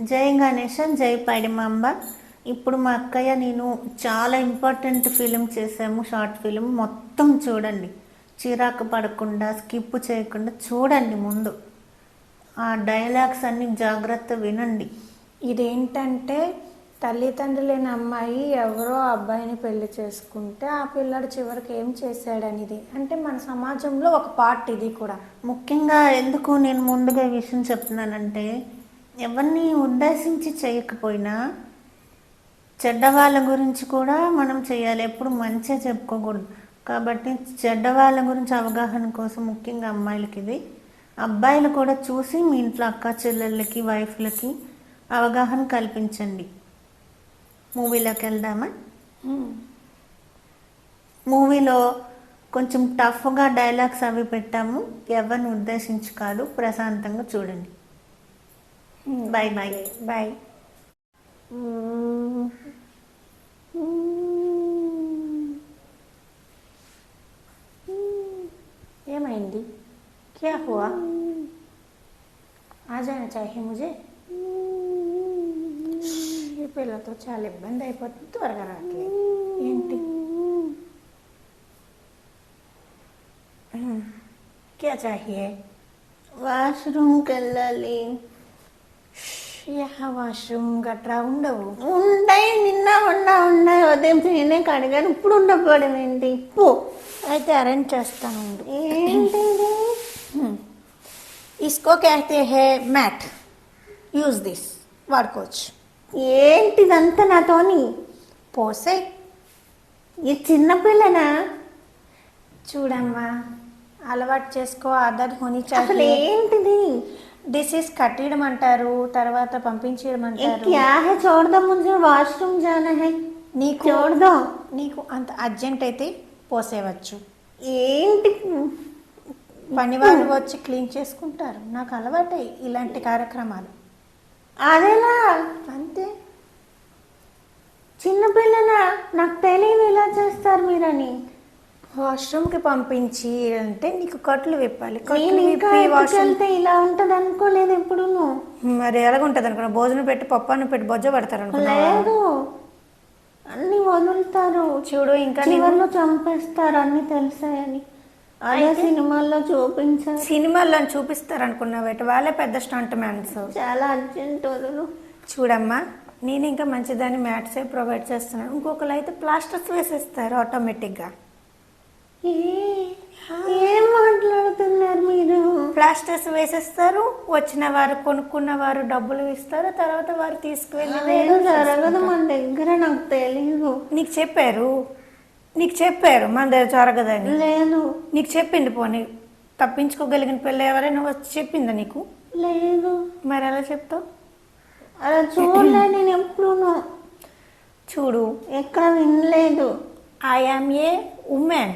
జై గణేష జై పైడిమాంబ. ఇప్పుడు మా అక్కయ్య నేను చాలా ఇంపార్టెంట్ ఫిలిం చేసాము షార్ట్ ఫిలిం. మొత్తం చూడండి. చిరాకు పడకుండా స్కిప్ చేయకుండా చూడండి ముందు. ఆ డైలాగ్స్ అన్ని జాగ్రత్త వినండి. ఇదేంటంటే తల్లిదండ్రులు లేని అమ్మాయి ఎవరో అబ్బాయిని పెళ్ళి చేసుకుంటే ఆ పిల్లాడు చివరికి ఏం చేశాడనిది. అంటే మన సమాజంలో ఒక పార్ట్ ఇది కూడా. ముఖ్యంగా ఎందుకు నేను ముందుగా విషయం చెప్తున్నానంటే ఎవరిని ఉద్దేశించి చేయకపోయినా చెడ్డ వాళ్ళ గురించి కూడా మనం చేయాలి. ఎప్పుడు మంచిగా చెప్పుకోకూడదు. కాబట్టి చెడ్డ వాళ్ళ గురించి అవగాహన కోసం ముఖ్యంగా అమ్మాయిలకి ఇది. అబ్బాయిలు కూడా చూసి మీ ఇంట్లో అక్క చెల్లెళ్ళకి వైఫ్లకి అవగాహన కల్పించండి. మూవీలోకి వెళ్దామా? మూవీలో కొంచెం టఫ్గా డైలాగ్స్ అవి పెట్టాము. ఎవరిని ఉద్దేశించి కాదు. ప్రశాంతంగా చూడండి. బాయ్ బాయ్ బాయ్ ఏమైంది క్యా హువా ఆ జానా చాహే ముజే ఈ పిల్లతో చాలా ఇబ్బంది అయిపోతుంది త్వరగా రావట్లేదు ఏంటి క్యా చాహియే వాష్రూమ్కి వెళ్ళాలి యా వాష్రూమ్ గట్రా ఉండవు. ఉండయి నిన్న ఉన్నా ఉన్నాయి. ఉదయం నేనే కడిగాను ఇప్పుడు ఉండకపోవడం ఏంటి? పో. అయితే అరేంజ్ చేస్తాను. ఏంటి ఇస్కో క్యాతే హే మ్యాట్. Use this. వాడుకోవచ్చు. ఏంటిదంతా నాతోని? పోసే. ఈ చిన్నపిల్లనా చూడమ్మా. అలవాటు చేసుకో అదర్ కొని చాలా ఏంటిది డిసీజ్ కట్టేయడం అంటారు తర్వాత పంపించేయడం ये అంటారు क्या है छोड़ दो मुझे वॉशरूम जाना है నీకు छोड़ दो నీకు అంత అర్జెంట్ అయితే పోసేయవచ్చు ఏంటి పని వాళ్ళు వచ్చి క్లీన్ చేసుకుంటారు నాకు అలవాటే ఇలాంటి కార్యక్రమాలు అదేలా అంతే చిన్నపిల్లనా నాకు తెలియదు ఇలా చేస్తారు మీరని వాష్రూమ్కి పంపించి అంటే నీకు కట్లు విప్పాలి. నేను కట్లు ఇంకా వెళ్తే ఇలా ఉంటది అనుకోలేదు ఎప్పుడు మరి ఎలాగుంటది అనుకున్నా భోజనం పెట్టి పప్పాను పెట్టి బొజ్జ పడతారు లేదు. అన్ని వదులుతారు. చూడు ఇంకా చివర్లో చంపేస్తారు అన్ని తెలిసాయని. అదే సినిమాల్లో చూపించారు. సినిమాల్లో చూపిస్తారు అనుకున్నావు వాళ్ళే పెద్ద స్టంట్ మ్యాన్స్. చాలా అర్జెంట్ వదులు. చూడమ్మా నేను ఇంకా మంచిదాన్ని మ్యాట్సే ప్రొవైడ్ చేస్తున్నాను. ఇంకొకరు అయితే ప్లాస్టర్స్ వేసేస్తారు ఆటోమేటిక్గా. ఏ మాట్లాడుతున్నారు మీరు? ప్లాస్టర్స్ వేసేస్తారు వచ్చిన వారు కొనుక్కున్న వారు డబ్బులు ఇస్తారు తర్వాత వారు తీసుకువెళ్ళి అదేదో జరగదు మన దగ్గర నాకు తెలీదు. నీకు చెప్పారు నీకు చెప్పారు మన దగ్గర జరగదని. లేదు. నీకు చెప్పింది పోనీ తప్పించుకోగలిగిన పిల్ల ఎవరైనా వచ్చి చెప్పిందా నీకు? లేదు. మరి ఎలా చెప్తావు? అలా చూడలే నేను ఎప్పుడూను. చూడు. ఎక్కడ వినలేదు. I am a woman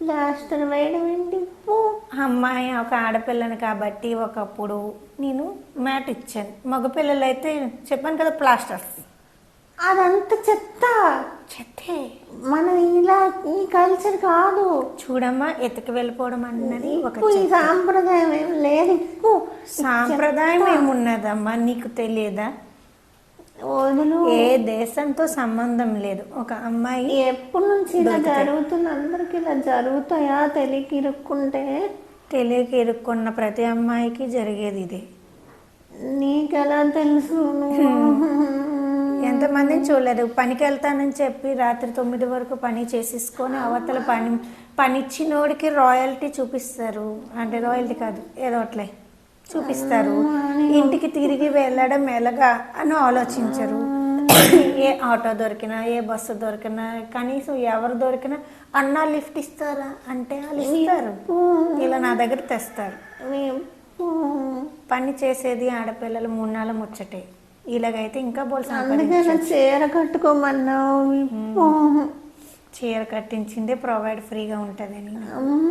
plaster వేయడం ఏంటి. అమ్మాయి ఒక ఆడపిల్లని కాబట్టి ఒకప్పుడు నేను మ్యాట్ ఇచ్చాను. మగపిల్లలు అయితే చెప్పాను కదా ప్లాస్టర్స్. అదంతా చెత్త. చెత్తే. మన ఇలా ఈ కల్చర్ కాదు. చూడమ్మా ఎత్తుకు వెళ్ళిపోవడం అన్నది ఒక ఈ. సాంప్రదాయం ఏం లేదు. సాంప్రదాయం ఏమున్నదమ్మా నీకు తెలియదా? వదులు ఏ దేశంతో సంబంధం లేదు. ఒక అమ్మాయి ఎప్పటి నుంచి ఇలా జరుగుతుంది? అందరికి ఇలా జరుగుతాయా? తెలియక ఇరుక్కుంటే? తెలియక ఇరుక్కున్న ప్రతి అమ్మాయికి జరిగేది ఇదే. నీకెలా తెలుసు ఎంతమందిని చూడలేదు. పనికి వెళ్తానని చెప్పి రాత్రి తొమ్మిది వరకు పని చేసేసుకొని అవతల పని పని ఇచ్చినోడికి రాయల్టీ చూపిస్తారు. అంటే రాయల్టీ కాదు ఏదో అట్లే. చూపిస్తారు. ఇంటికి తిరిగి వెళ్ళడం ఎలాగా అని ఆలోచించరు. ఏ ఆటో దొరికినా ఏ బస్సు దొరికినా కనీసం ఎవరు దొరికినా అన్నా లిఫ్ట్ ఇస్తారా అంటే వాళ్ళు ఇస్తారు. ఇలా నా దగ్గర తెస్తారు. పని చేసేది ఆడపిల్లలు మూడు నెలల ముచ్చటే. ఇలాగైతే ఇంకా బోల్ అందుకే నా చీర కట్టుకోమన్నావు. విప్పు. చీర కట్టించిందే ప్రొవైడ్ ఫ్రీగా ఉంటుందని. అమ్మ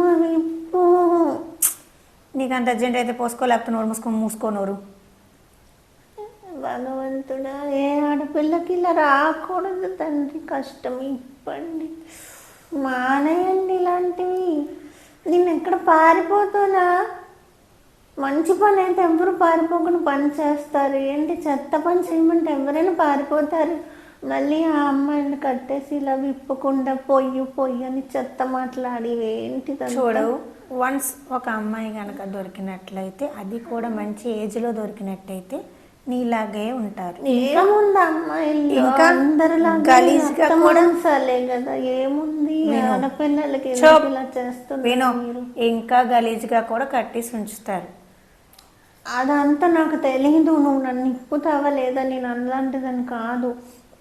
నీకు అంత అర్జెంట్ అయితే పోసుకోలేకపోతే నోరు మూసుకొని మూసుకోనోరు భగవంతుడా ఏ ఆడపిల్లకి ఇలా రాకూడదు తండ్రి కష్టం ఇప్పండి. మానేయండి ఇలాంటివి. నేను ఎక్కడ పారిపోతున్నా? మంచి పని అయితే ఎవరు పారిపోకుండా పని చేస్తారు. ఏంటి చెత్త పని చేయమంటే ఎవరైనా పారిపోతారు. మళ్ళీ ఆ అమ్మాయిని కట్టేసి ఇలా విప్పకుండా పొయ్యి పొయ్యి అని చెత్త మాట్లాడి ఏంటి చూడు వన్స్ ఒక అమ్మాయి కనుక దొరికినట్లయితే అది కూడా మంచి ఏజ్లో దొరికినట్టయితే నీలాగే ఉంటారు. ఏముంది అమ్మాయిలు ఇంకా గలీజ్గా కూడా- కదా ఏముంది? ఆడపిల్లలకి మీరు? ఇంకా గలీజ్గా కూడా కట్టేసి ఉంచుతారు. అదంతా నాకు తెలీదు నువ్వు నన్ను నిప్పుతావా లేదా? నేను అలాంటిదని కాదు.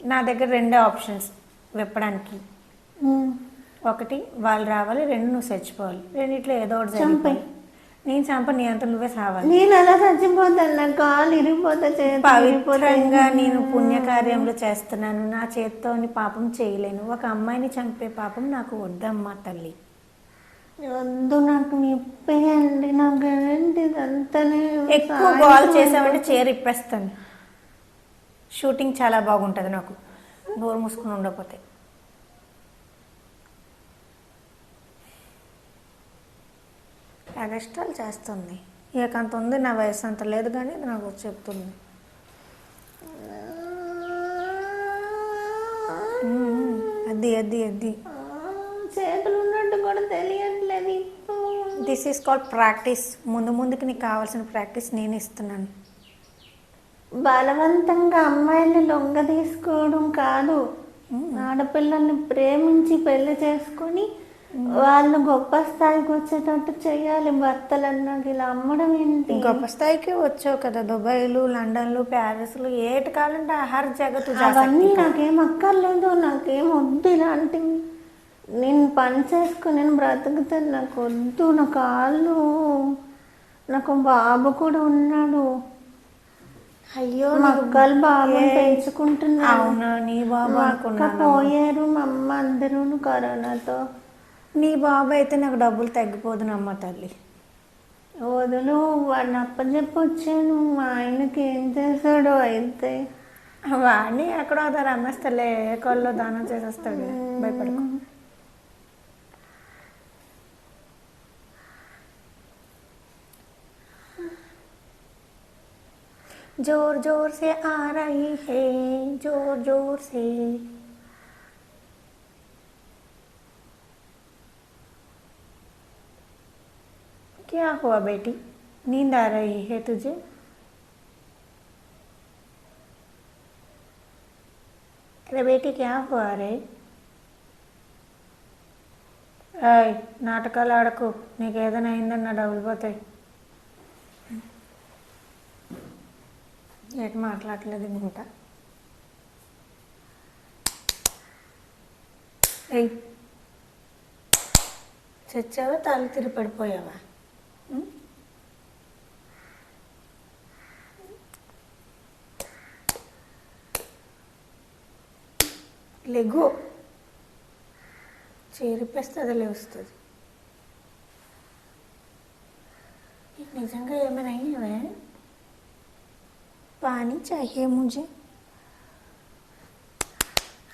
నా దగ్గర రెండే ఆప్షన్స్ విప్పడానికి. ఒకటి వాళ్ళు రావాలి రెండు నువ్వు చచ్చిపోవాలి. రెండిట్లో ఏదో ఒకటి చంపేయ్. నేను చంప నీ అంత నువ్వే సావాలి నేను అలా చచ్చిపోతాను నా కాలు ఇరిగిపోతే పవిత్రంగా నేను పుణ్యకార్యంలో చేస్తున్నాను. నా చేత్తో పాపం చేయలేను. ఒక అమ్మాయిని చంపే పాపం నాకు వద్దమ్మా తల్లి. వద్దు నాకు నిప్పేయండి నాకు ఏంటి ఎక్కువ గోల్ చేసామంటే చీర ఇప్పేస్తాను. షూటింగ్ చాలా బాగుంటుంది నాకు. నోరు మూసుకుని ఉండకపోతే. ఎగస్ట్రాలు చేస్తుంది. ఇక అంత ఉంది నా వయసు అంత లేదు కానీ ఇది నాకు చెప్తుంది. అది అది అది. చేతులు ఉన్నట్టు కూడా తెలియట్లేదు. దిస్ ఈస్ కాల్డ్ ప్రాక్టీస్ ముందు ముందుకి నీకు కావాల్సిన ప్రాక్టీస్ నేను ఇస్తున్నాను. బలవంతంగా అమ్మాయిల్ని లొంగ తీసుకోవడం కాదు ఆడపిల్లల్ని ప్రేమించి పెళ్ళి చేసుకొని వాళ్ళు గొప్ప స్థాయికి వచ్చేటట్టు చేయాలి భర్తలు అన్నాక ఇలా అమ్మడం ఏంటి? గొప్ప స్థాయికి వచ్చావు కదా. దుబాయ్లు లండన్లు ప్యారిస్లు ఏటి కావాలంటే ఆహార జగత్తు అవన్నీ నాకేం అక్కర్లేదు. నాకేం వద్దు ఇలాంటివి నేను పని చేసుకుని నేను బ్రతుకుతాను నాకు వద్దు నా కాళ్ళు. నాకు బాబు కూడా ఉన్నాడు. అయ్యో మా అక్కలు బాబుని పెంచుకుంటున్నాను అవునా? నీ బాబు పోయారు. మా అమ్మ అందరూ కరోనాతో నీ బాబు అయితే నాకు డబ్బులు తగ్గిపోదునమ్మ తల్లి వదులు వాడిని అప్పచెప్పి వచ్చాను మా ఆయనకి ఏం చేశాడో అయితే వాడిని ఎక్కడో అదారు అమ్మేస్తాలే ఏ కాల్లో దానం చేసేస్తాడు భయపడకు जोर जोर से आ रही है जोर जोर से क्या हुआ बेटी नींद आ रही है तुझे अरे बेटी क्या हुआ रे ఏయ్ నాటకాలు ఆడకు నీకు ఏదైనా అయిందని నా డబ్బులు పోతాయి ఏటి మాట్లాడలేదు ఇంత ఏయ్ చచ్చావా తల తిరిగి పడిపోయావా ఉం? లెగు చేరిపేస్తుంది లేస్తుంది. నీకు నిజంగా ఏమైనా అయ్యావే? పానీ చాహియే ముझे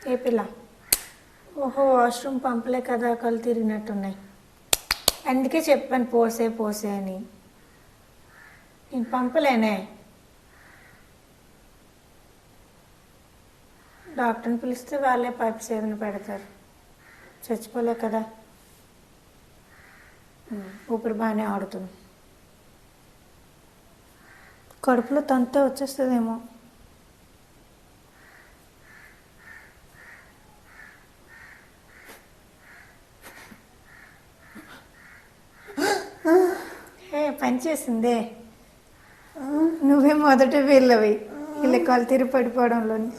ఏ పిల్ల? ఓహో వాష్రూమ్ పంపలే కదా కళ్ళు తిరిగినట్టున్నాయి అందుకే చెప్పాను పోసే పోసే అని. నేను పంపలేనే. డాక్టర్ని పిలిస్తే వాళ్ళే పైప్స్ ఏదైనా పెడతారు. చచ్చిపోలే కదా. ఊపిరి బాగానే ఆడుతుంది. కడుపులో తంతే వచ్చేస్తుందేమో. పనిచేసిందే. నువ్వే మొదట వెళ్ళవి. ఇళ్ళకాలు కాలు పడిపోవడంలోని.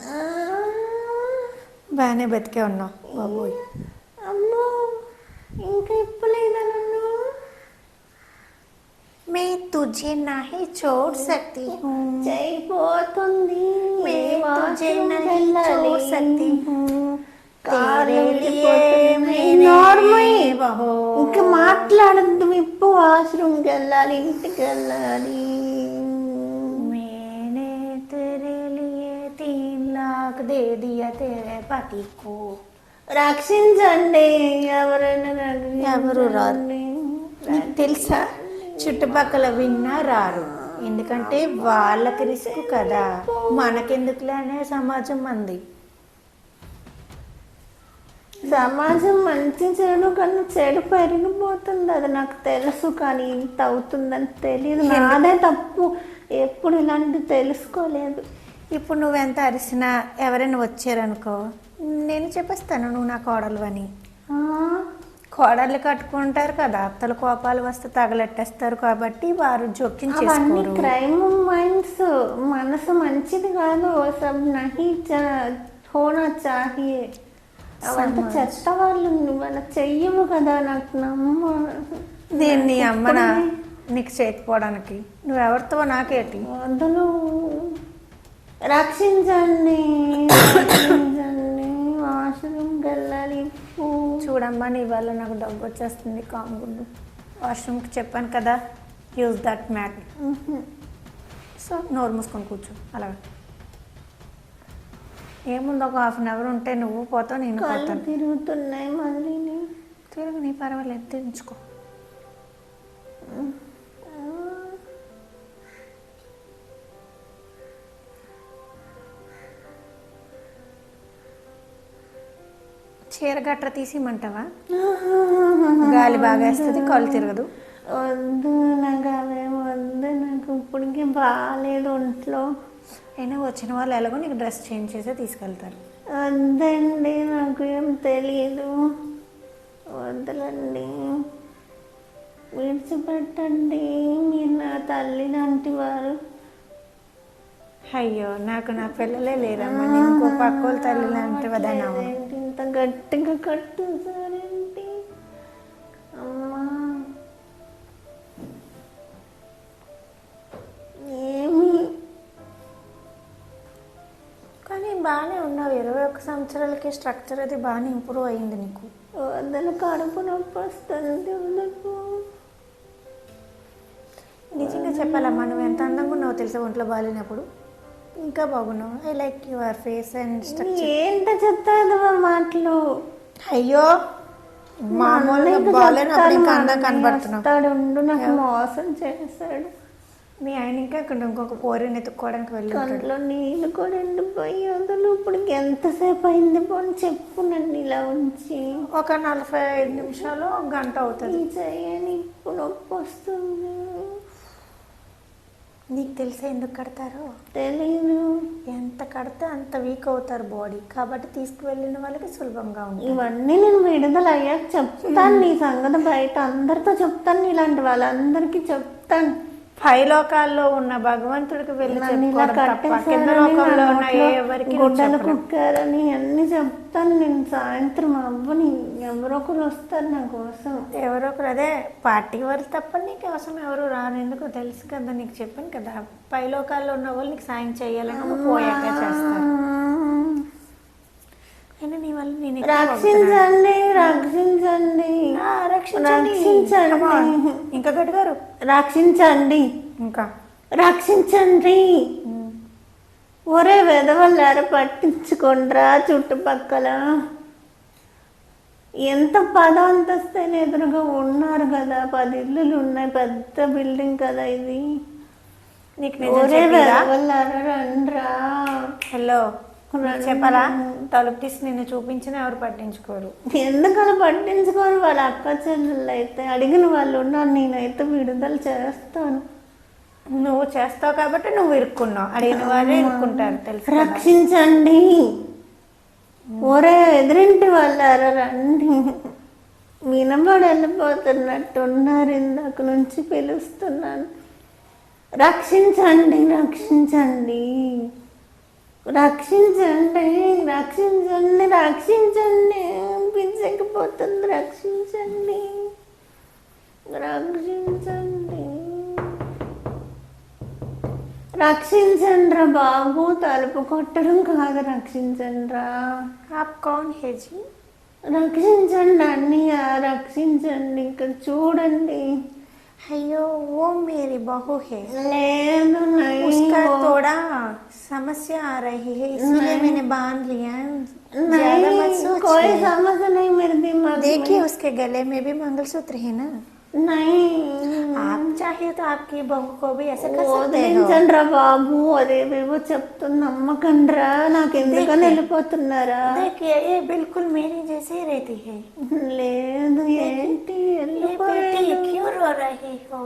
బాగానే బతికే ఉన్నావు బాబోయ్. అమ్మో ఇంకా ఇప్పలేదా మే తుజే నాహి చోడ్ సక్తి చైపోతుంది మే తుజే నాహి చోడ్ సక్తి ఇంకా మాట్లాడను. వాష్రూమ్కి వెళ్ళాలి ఇంటికి వెళ్ళాలి मैंने तेरे लिए तीन लाख दे दिया तेरे पति को రక్షించండి ఎవరైనా ఎవరు రారు. రక్షించండి. నీకు తెలుసా చుట్టుపక్కల విన్నా రారు ఎందుకంటే వాళ్ళకి రిస్క్ కదా మనకెందుకులే అనే సమాజం మంది సమాజం మంచి చెడు కన్నా చెడు పెరిగిపోతుంది. అది నాకు తెలుసు కానీ ఇంత అవుతుందని తెలియదు. నాదే తప్పు. ఎప్పుడు ఇలాంటి తెలుసుకోలేదు. ఇప్పుడు నువ్వెంత అరిసినా ఎవరైనా వచ్చారనుకో నేను చెప్పేస్తాను నువ్వు నా కోడలు అని కోడళ్ళు కట్టుకుంటారు కదా అత్తల కోపాలు వస్తే తగలెట్టేస్తారు కాబట్టి వారు జోక్యం చేసుకోరు. Crime minds. మనసు మంచిది కాదు. సబ్ నహి చా- హోనా చాహియే అవంతా చెత్త వాళ్ళు వాళ్ళ చెయ్యము కదా నాకు నమ్మ. దీన్ని అమ్మన నీకు చేయకపోవడానికి నువ్వెవరితో నాకేటి? వదులు రక్షించండి రక్షించండి వాష్రూమ్కి వెళ్ళాలి. చూడమ్మా నీ వల్ల నాకు డబ్బు వచ్చేస్తుంది కామ్గుండు వాష్రూమ్కి చెప్పాను కదా యూజ్ దట్ మ్యాట్ సో నోరు మూసుకొని కూర్చో అలాగా ఏముంది? ఒక హాఫ్ అన్ అవర్ ఉంటే నువ్వు పోతావు నేను కళ్ళు పోతాను. తిరుగుతున్నాయి మళ్ళీ తిరుగు నీ పర్వాలేదు తెచ్చుకో చీర గట్ర తీసిమంటావా? గాలి బాగా వేస్తుంది కాళ్ళు తిరగదు. వద్దు నాకు అవేం వద్దు. నాకు ఇప్పటికీ బాగాలేదు ఒంట్లో. అయినా వచ్చిన వాళ్ళు ఎలాగో నీకు డ్రెస్ చేంజ్ చేసే తీసుకెళ్తారు. వద్దండి నాకు ఏం తెలియదు వద్దులండి. విడిచిపెట్టండి మీరు నా తల్లి లాంటి వారు. అయ్యో నాకు నా పిల్లలే లేరమ్మా. ఇంకో పక్క వాళ్ళ తల్లి లాంటి వదనా ఇంత గట్టిగా కట్టేసారేంటి అమ్మా సంవత్సరాలకి స్ట్రక్చర్ అది బాగానే ఇంప్రూవ్ అయింది నీకు? కడుపు నొప్పి వస్తుంది నిజంగా చెప్పాలమ్మా నువ్వు ఎంత అందంగా ఉన్నావు తెలుసా ఒంట్లో బాగాలేనప్పుడు? ఇంకా బాగున్నావు. I like your face and structure ఏంట చెప్తాదు ఆ మాటలు? అయ్యో మామూలుగా బాగాలేనప్పుడు ఇంకా చెప్తాను అందంగా కనబడుతున్నావు. నాకు మోసం చేశాడు. మీ ఆయన ఇంకా ఇక్కడ ఇంకొక పోరిని ఎత్తుక్కోవడానికి వెళ్ళి కంట్లో నీళ్ళు కూడా ఎండిపోయి వదలు ఇప్పుడు ఎంతసేపు అయింది పోని చెప్పు నన్ను ఇలా ఉంచి. ఒక నలభై ఐదు నిమిషాలు ఒక గంట అవుతుంది. ఈ చెయ్యని ఇప్పుడు నొప్పి వస్తుంది. నీకు తెలిసే ఎందుకు కడతారో? తెలీదు. ఎంత కడితే అంత వీక్ అవుతారు బాడీ. కాబట్టి తీసుకువెళ్ళిన వాళ్ళకి సులభంగా ఉంటుంది. ఇవన్నీ నేను విడుదల అయ్యాక చెప్తాను నీ సంగతి బయట అందరితో చెప్తాను. ఇలాంటి వాళ్ళందరికీ చెప్తాను. పై లోకాల్లో ఉన్న భగవంతుడికి వెళ్ళి నన్ను ఇలా చెప్పుకోవడం తప్ప కింద కట్టేశారని లోకంలో నా ఉన్న నోట్లో ఎవరికి గుడ్డలు. కుక్కారని అన్ని చెప్తాను. నేను సాయంత్రం అవ్వని ఎవరో ఒకరు వస్తారు నా కోసం. ఎవరో ఒకరు అదే పార్టీ వాళ్ళు తప్ప నీకు అవసరం ఎవరు రాను ఎందుకు తెలుసు కదా నీకు చెప్పాను కదా. పై లోకాల్లో ఉన్న వాళ్ళు నీకు సాయం చేయాలని పోయాక చేస్తారు. అయినా నీ వల్ల నేను ఎక్కువ రక్షించండి. ఇంకా గట్టిగారు రక్షించండి. ఇంకా? రక్షించండి. ఒరే వెదవల్లారా పట్టించుకోండిరా చుట్టుపక్కల. ఎంత పద అంతస్తైన ఎదురుగా ఉన్నారు కదా. పది ఇల్లులు ఉన్నాయి పెద్ద బిల్డింగ్ కదా ఇది. నీకు నిజం ఒరే చెప్పిరా? వెదవల్లారా రండ్రా. హలో. చెప్పాలా? తలుపు తీసి నిన్ను చూపించినా ఎవరు పట్టించుకోరు. ఎందుకలా పట్టించుకోరు? వాళ్ళ అక్క చెల్లెళ్ళు అయితే అడిగిన వాళ్ళు ఉన్నారు. నేనైతే విడుదల చేస్తాను. నువ్వు చేస్తావు కాబట్టి నువ్వు ఇరుక్కున్నావు. అడిగిన వారే ఇరుక్కుంటారు. తెలుసు. రక్షించండి. ఒరే ఎదురింటి వాళ్ళారా రండి. వినబడి వెళ్ళిపోతున్నట్టు ఉన్నారు ఇందాక నుంచి పిలుస్తున్నాను. రక్షించండి రక్షించండి. రక్షించండి రక్షించండి రక్షించండి. పిచ్చెక్కిపోతుంది రక్షించండి. రక్షించండి. రక్షించండి రా బాబు తలుపు కొట్టడం కాదు రక్షించండి రా ఆప్ కౌన్ హేజీ. రక్షించండి అన్నయ్య రక్షించండి. ఇక్కడ చూడండి. अयो वो मेरी बहू है। नहीं उसका थोड़ा समस्या आ रही है इसलिए मैंने बाँध लिया है। नहीं मत सोच कोई समस्या नहीं मेरे दिमाग देखिए उसके गले में भी मंगलसूत्र है ना। नहीं आप चाहे तो आपकी बहू को भी ऐसा कर सकते हो వదిలించండి రా బాబు అదేవేవో చెప్తున్న నమ్మకండ్రా నాకు ఎందుకని వెళ్ళిపోతున్నారా देखिए ये बिल्कुल मेरी जैसे ही रहती है లేదు ఏంటి ये వెళ్ళిపోయాడు बेटी क्यों रो रही हो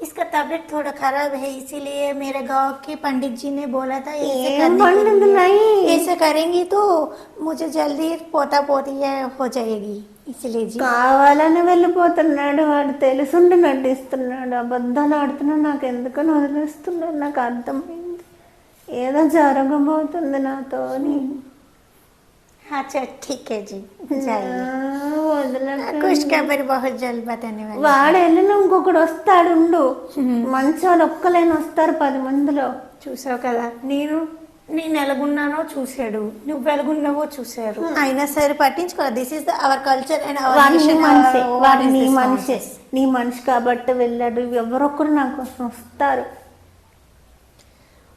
इसका तबीयत थोड़ा खराब है इसीलिए मेरे गांव के पंडित जी ने बोला था ऐसे ఏం करने के పండింది लिए। नहीं ऐसे करेंगी तो मुझे जल्दी पोता पोती हो जाएगी इसलिए जी కావాలని వెళ్ళిపోతున్నాడు వాడు తెలుసుండి నటిస్తున్నాడు అబద్ధాలు ఆడుతున్నాడు నాకు ఎందుకని వదిలేస్తున్నాడు నాకు అర్థమైంది ఏదో జరగబోతుంది నాతోని अच्छा ठीक है जी जाइए వదిలేక खुशखबरी बहुत जल्द बताने वाली వాడు వెళ్ళిన ఇంకొకడు వస్తాడు ఉండు మంచోళ్ళు ఒక్కలేని వస్తారు పది మందిలో చూసావు కదా నేను నేను ఎలాగున్నానో చూశాడు నువ్వు ఎలాగున్నావో చూశారు అయినా సరే పట్టించుకో this is our culture and వాడు నీ మనిషి వాడు నీ మనిషి నీ మనిషి కాబట్టి వెళ్ళాడు ఎవరొక్కరు నా కోసం వస్తారు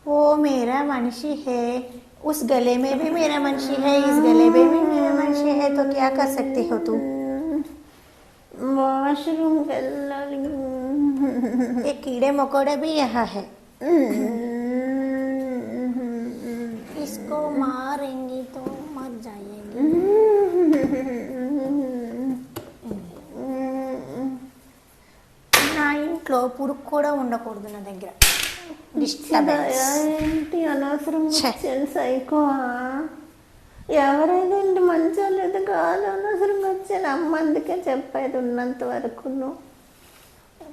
वो मेरा मनुष्य है उस गले में भी मेरा मनुष्य है इस गले में भी मेरा मनुष्य है तो क्या कर सकते हो तुम వాష్రూమ్ వెళ్ళాలి एक कीड़े मकोड़े भी यहाँ है పురుగు కూడా ఉండకూడదు నా దగ్గర. ఏంటి అనవసరం సైకో ఎవరైనా ఇంటి మంచో లేదు కాదు అనవసరంగా వచ్చాను. అమ్మ అందుకే చెప్పేది ఉన్నంత వరకు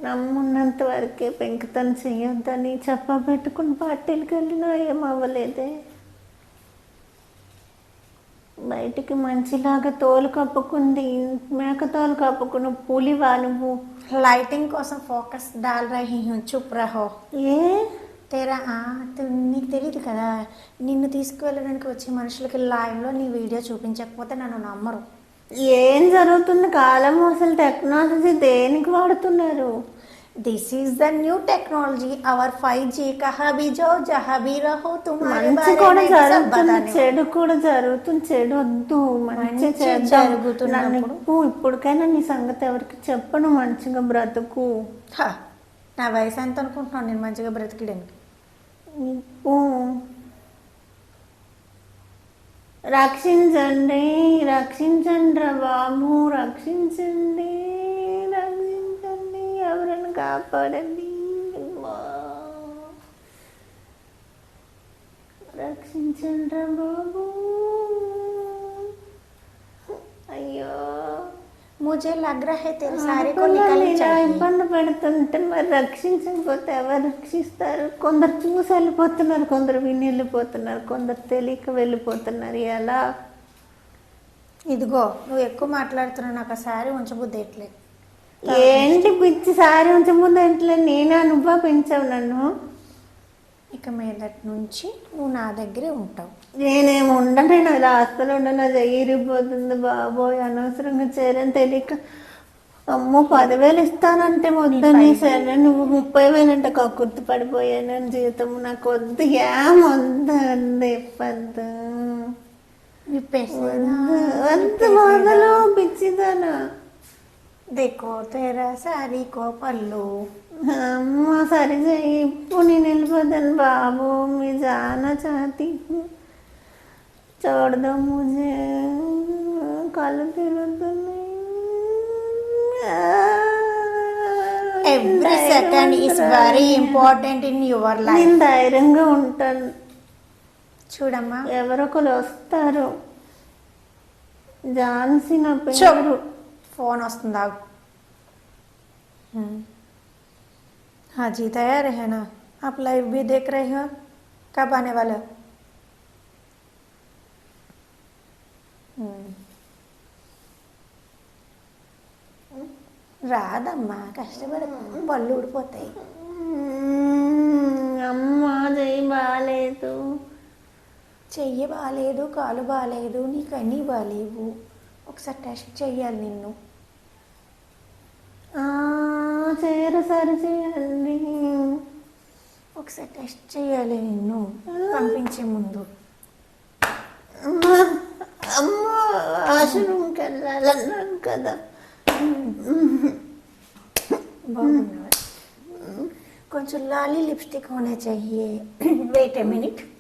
నమ్మున్నంత వరకే పెంకుతనం చెయ్యొద్దని చెప్ప పెట్టుకుని పార్టీలకు వెళ్ళినా ఏం అవ్వలేదే బయటికి మంచిలాగా తోలు కప్పుకుంది మేక తోలు కప్పుకున్న పులివా నువ్వు? లైటింగ్ కోసం ఫోకస్ డాల్ రహీ చుప్ రహో ఏ? తేరా నీకు తెలియదు కదా. నిన్ను తీసుకువెళ్ళడానికి వచ్చే మనుషులకి లైవ్లో నీ వీడియో చూపించకపోతే నన్ను నమ్మరు. ఏం జరుగుతుంది? కాలం అసలు టెక్నాలజీ దేనికి వాడుతున్నారు? This is the new technology our five G B జో బి రహో తుమారే మంచి కూడా జరుగుతుంది. చెడు కూడా జరుగుతుంది. చెడు వద్దు. మంచి. జరుగుతున్నప్పుడు. ఇప్పటికైనా నీ సంగతి ఎవరికి చెప్పను. మంచిగా బ్రతుకు. నా వయసు ఎంత అనుకుంటున్నాను నేను మంచిగా బ్రతికడానికి రక్షించండి రక్షించండి. రా బాబు. రక్షించండి. కాపాడండి. రక్షించండి రా బాబు అయ్యో ముజే లగ్ రహే తెల్ సారీ కో ఆడపిల్లల్ని నికల్ని ఇలా చాహియే ఇబ్బంది పెడుతుంటే మరి రక్షించకపోతే ఎవరు రక్షిస్తారు? కొందరు చూసి వెళ్ళిపోతున్నారు కొందరు విని వెళ్ళిపోతున్నారు కొందరు తెలియక వెళ్ళిపోతున్నారు. ఎలా? ఇదిగో నువ్వు ఎక్కువ మాట్లాడుతున్నావు నాకు ఆ సారీ ఉంచబుద్ధి ఎట్లే ఏంటి పిచ్చి సారి ఉంచముందు ఇంట్లో నేనా నువ్వా పెంచావు నన్ను? ఇక మీదటి నుంచి నువ్వు నా దగ్గరే ఉంటావు. నేనేం ఉండను నేను అది ఆస్తులు ఉండను అది ఎగిరిపోతుంది బాబోయ్ అనవసరంగా చేరని తెలియక. అమ్మో పదివేలు ఇస్తానంటే వద్దని సరే నువ్వు ముప్పై వేలు అంటే కక్కుర్తి పడిపోయాను జీతం నాకు వద్దు ఏం వద్దు అంది వద్దు మొదలు పిచ్చిదానా. దిక్కో తెర సారికో పళ్ళు అమ్మ సరి నేను వెళ్ళిపోతాను బాబు మీ జాన చాతి చూడదు ముజే కళ్ళు తిరుగుతున్నాయి every second is very important in your life నేను ధైర్యంగా ఉంటాను చూడమ్మా. ఎవరొకరు వస్తారు. జాన్సీ నా పేరు. ఫోన్ వస్తుంది ఆగు. हाँ जी तैयार है ना आप लाइव भी देख रहे हो कब आने वाला రాదమ్మా కష్టపడ బళ్ళు ఊడిపోతాయి. అమ్మా చెయ్యి బాగాలేదు చెయ్యి బాగాలేదు కాలు బాగాలేదు నీకు అన్నీ బాగాలేవు ఒకసారి టెస్ట్ చెయ్యాలి నిన్ను. చేర సరి చేయాలి. ఒకసారి టెస్ట్ చేయాలి నిన్ను. పంపించే ముందు. అమ్మ వాష్రూమ్కి వెళ్ళాలన్నాను కదా. బాగున్నావా? కొంచెం లాలీ లిప్స్టిక్ హోనే చెయ్యి. Wait a minute.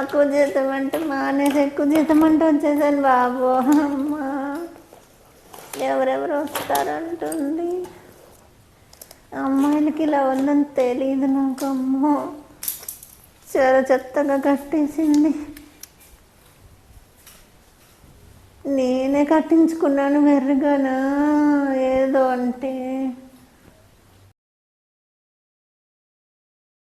తక్కువ జీతం అంటే మానేసి ఎక్కువ జీతం అంటే వచ్చేసాను బాబు. అమ్మా. ఎవరెవరు వస్తారంటుంది? అమ్మాయిలకి ఇలా ఉందని తెలియదు నాకు అమ్మో. చాలా చెత్తగా కట్టేసింది. నేనే కట్టించుకున్నాను వెర్రిగానా ఏదో అంటే